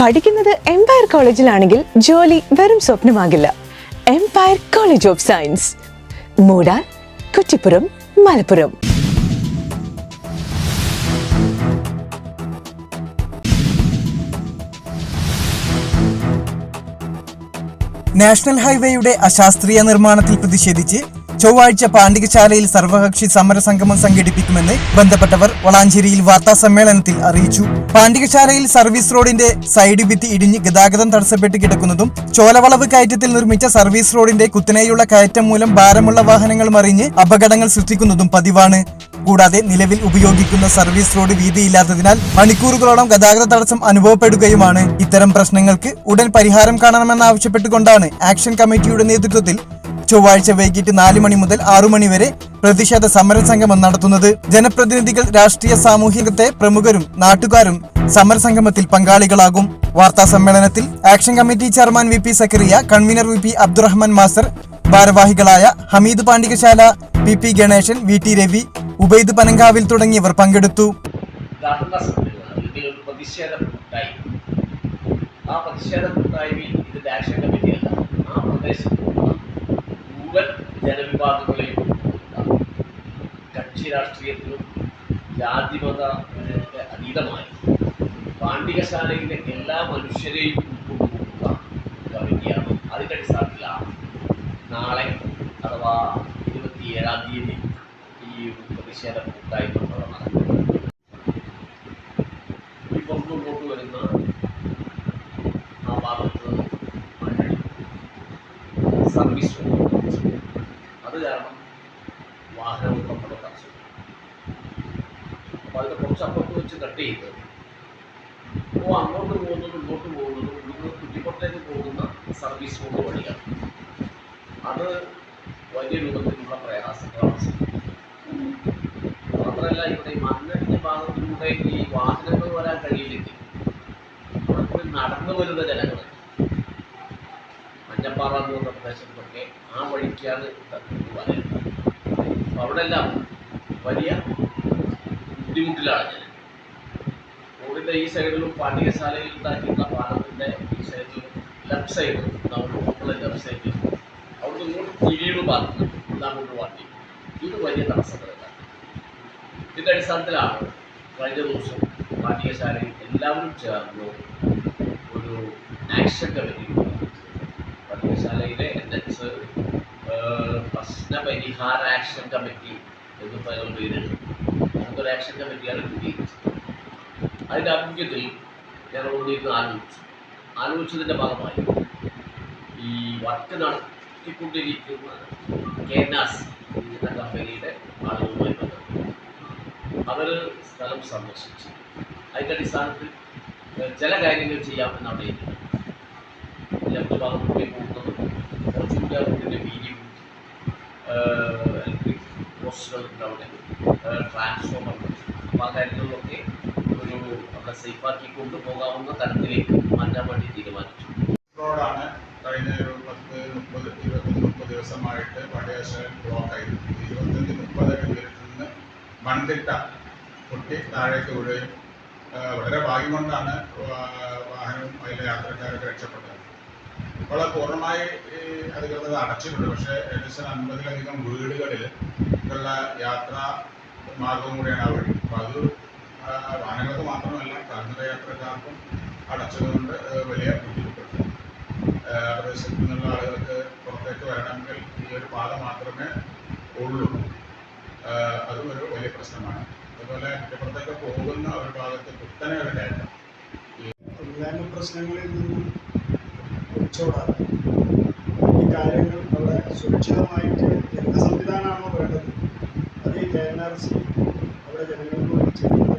പഠിക്കുന്നത് എംപയർ കോളേജിലാണെങ്കിൽ ജോലി വെറും സ്വപ്നമാകില്ല. Empire college of science മൂടാർ Kuttippuram Malappuram. National ഹൈവേയുടെ അശാസ്ത്രീയ നിർമ്മാണത്തിൽ പ്രതിഷേധിച്ച് ചൊവ്വാഴ്ച പാണ്ഡികശാലയിൽ സർവകക്ഷി സമരസംഗമം സംഘടിപ്പിക്കുമെന്ന് ബന്ധപ്പെട്ടവർ വളാഞ്ചേരിയിൽ വാർത്താ സമ്മേളനത്തിൽ അറിയിച്ചു. പാണ്ഡികശാലയിൽ സർവീസ് റോഡിന്റെ സൈഡ് ഭിത്തി ഇടിഞ്ഞ് ഗതാഗതം തടസ്സപ്പെട്ട് കിടക്കുന്നതും ചോലവളവ് കയറ്റത്തിൽ നിർമ്മിച്ച സർവീസ് റോഡിന്റെ കുത്തനെയുള്ള കയറ്റം മൂലം ഭാരമുള്ള വാഹനങ്ങൾ മറിഞ്ഞ് അപകടങ്ങൾ സൃഷ്ടിക്കുന്നതും പതിവാണ്. കൂടാതെ നിലവിൽ ഉപയോഗിക്കുന്ന സർവീസ് റോഡ് വീതിയില്ലാത്തതിനാൽ മണിക്കൂറുകളോളം ഗതാഗത തടസ്സം അനുഭവപ്പെടുകയുമാണ്. ഇത്തരം പ്രശ്നങ്ങൾക്ക് ഉടൻ പരിഹാരം കാണണമെന്നാവശ്യപ്പെട്ടുകൊണ്ടാണ് ആക്ഷൻ കമ്മിറ്റിയുടെ നേതൃത്വത്തിൽ ചൊവ്വാഴ്ച വൈകിട്ട് നാല് മണി മുതൽ ആറു മണി വരെ പ്രതിഷേധ സമരസംഗമം നടത്തുന്നത്. ജനപ്രതിനിധികൾ രാഷ്ട്രീയ സാമൂഹികത്തെ പ്രമുഖരും നാട്ടുകാരും സമരസംഗമത്തിൽ പങ്കാളികളാകും. വാർത്താ സമ്മേളനത്തിൽ action committee chairman V P Zakariya convener V P Abdurahman master ഭാരവാഹികളായ Hameed Pandikasala P P Ganesan V T Ravi Ubaid Panankavil തുടങ്ങിയവർ പങ്കെടുത്തു. ആ പ്രതിഷേധ കൂട്ടായ്മയിൽ ഇതിന്റെ ആക്ഷൻ കമ്മിറ്റിയല്ല. ആ പ്രദേശത്തുള്ള ജനവിഭാഗങ്ങളെയും. കക്ഷി രാഷ്ട്രീയത്തിലും ജാതിമത അതീതമായി പാണ്ഡികശാലയിലെ എല്ലാ മനുഷ്യരെയും ഉൾക്കൊണ്ടുപോകുക കമ്മിറ്റിയാണ് അതിന്റെ അടിസ്ഥാനത്തില നാളെ അഥവാ ഇരുപത്തിയേഴാം തീയതി ഈ പ്രതിഷേധ കൂട്ടായ്മ നടക്കുന്നത് ഈ വരുന്ന ആ ഭാഗത്ത് സർവീസ് കാരണം വാഹനവും നമ്മുടെ തടസ്സം അപ്പോൾ അതിന്റെ കുറച്ച് അപ്പുറത്ത് വെച്ച് കട്ട് ചെയ്ത് അപ്പോൾ അങ്ങോട്ട് പോകുന്നതും ഇങ്ങോട്ട് പോകുന്നതും നിങ്ങൾ കുറ്റിപ്പുറത്തേക്ക് പോകുന്ന സർവീസ് റോഡ് വഴിയാണ്. അത് വലിയ രൂപത്തിലുള്ള പ്രയാസങ്ങളാണ്. മാത്രമല്ല ഇവിടെ മണ്ണിടിഞ്ഞ ഭാഗത്തിലൂടെ ഈ വാഹനങ്ങൾ വരാൻ കഴിയില്ലെങ്കിൽ അവിടെ നടന്നു വരുന്ന ജനങ്ങൾ മഞ്ഞപ്പാറ എന്ന് പറഞ്ഞ പ്രദേശത്തൊക്കെ ആ വഴിക്കാണ് തട്ടിട്ട് വരുന്നത് അപ്പോൾ അവിടെ എല്ലാം വലിയ ബുദ്ധിമുട്ടിലാണ് ഞാൻ. റോഡിന്റെ ഈ സൈഡിലും പാഠ്യശാലയിൽ ഉണ്ടാക്കിയിരുന്ന പാലത്തിന്റെ ഈ സൈഡിലും ലെഫ്റ്റ് സൈഡ് നമ്മൾ ലെഫ്റ്റ് സൈഡിൽ അവിടെ ഇങ്ങോട്ട് കിഴിവ് ഭാഗത്ത് അങ്ങോട്ട് വാട്ടി. ഇത് വലിയ തടസ്സങ്ങളില്ല. ഇതിന്റെ അടിസ്ഥാനത്തിലാണ് കഴിഞ്ഞ ദിവസം പാഠ്യശാലയിൽ എല്ലാവരും ചേർന്ന് ഒരു ആക്ഷൻ കമ്മിറ്റി പാഠ്യശാലയിലെ എൻ എച്ച് പ്രശ്ന പരിഹാര ആക്ഷൻ കമ്മിറ്റി എന്ന് പറയുന്ന പേരുണ്ട് നമുക്കൊരു ആക്ഷൻ കമ്മിറ്റിയാണ് രൂപീകരിച്ചത് അതിന്റെ ആഭിമുഖ്യത്തിൽ ഞാൻ ഒന്നിരുന്ന് ആലോചിച്ചു. ആലോചിച്ചതിന്റെ ഭാഗമായി ഈ വർക്ക് നടത്തിക്കൊണ്ടിരിക്കുന്ന കേനാസ് എന്ന കമ്പനിയുടെ ആളുകളുമായി ബന്ധപ്പെട്ടു അവർ സ്ഥലം സന്ദർശിച്ചു. അതിന്റെ അടിസ്ഥാനത്തിൽ ചില കാര്യങ്ങൾ ചെയ്യാമെന്നാണ് എനിക്ക് കൂടി പോകുന്നത് കുറച്ചുകൂടി ആ റൂട്ടിന്റെ വീതിയും ഇലക്ട്രിക് പോസ്റ്റുകളുണ്ട് ട്രാൻസ്ഫോമർ അപ്പോൾ ആ കാര്യങ്ങളിലൊക്കെ ഒരു നമ്മളെ സേഫാക്കി കൊണ്ടുപോകാവുന്ന തരത്തിലേക്ക് മാറ്റാൻ വേണ്ടി തീരുമാനിച്ചു റോഡാണ് കഴിഞ്ഞ ഒരു പത്ത് മുപ്പത് ഇരുപത്തഞ്ച് മുപ്പത് ദിവസമായിട്ട് ബ്ലോക്ക് ഇരുപത്തഞ്ച് മുപ്പത് ഉയരത്തിൽ നിന്ന് മൺതിട്ട പൊട്ടി താഴേക്ക് വളരെ ഭാഗ്യം കൊണ്ടാണ് വാഹനവും അതിലെ യാത്രക്കാരൊക്കെ രക്ഷപ്പെട്ടത്. ഇപ്പോൾ പൂർണമായി അധികൃതർ അടച്ചിട്ടുണ്ട്. പക്ഷേ ഏകദേശം അൻപതിലധികം വീടുകളിൽ ഉള്ള യാത്രാ മാർഗവും കൂടിയാണ് ആ വഴി. അപ്പോൾ അത് വാഹനങ്ങൾക്ക് മാത്രമല്ല കാൽനട യാത്രക്കാർക്കും അടച്ചതുകൊണ്ട് വലിയ ബുദ്ധിമുട്ടുണ്ട്. പ്രദേശത്ത് നിന്നുള്ള ആളുകൾക്ക് പുറത്തേക്ക് വരണമെങ്കിൽ ഈ ഒരു പാത മാത്രമേ ഉള്ളൂ. അതും ഒരു വലിയ പ്രശ്നമാണ്. അതുപോലെ കുറ്റപ്പുറത്തേക്ക് പോകുന്ന ഒരു ഭാഗത്ത് കുത്തനെ ഒരു കയറ്റം പ്രശ്നങ്ങളിൽ നിന്നും ഒളിച്ചോടാതെ ഈ കാര്യങ്ങൾ വളരെ സുരക്ഷിതമായിട്ട് എന്ത് സംവിധാനമാണോ വേണ്ടത് അത് ഈ കെ എൻ ആർ സി അവിടെ ജനങ്ങൾക്ക് വേണ്ടി ചെയ്യും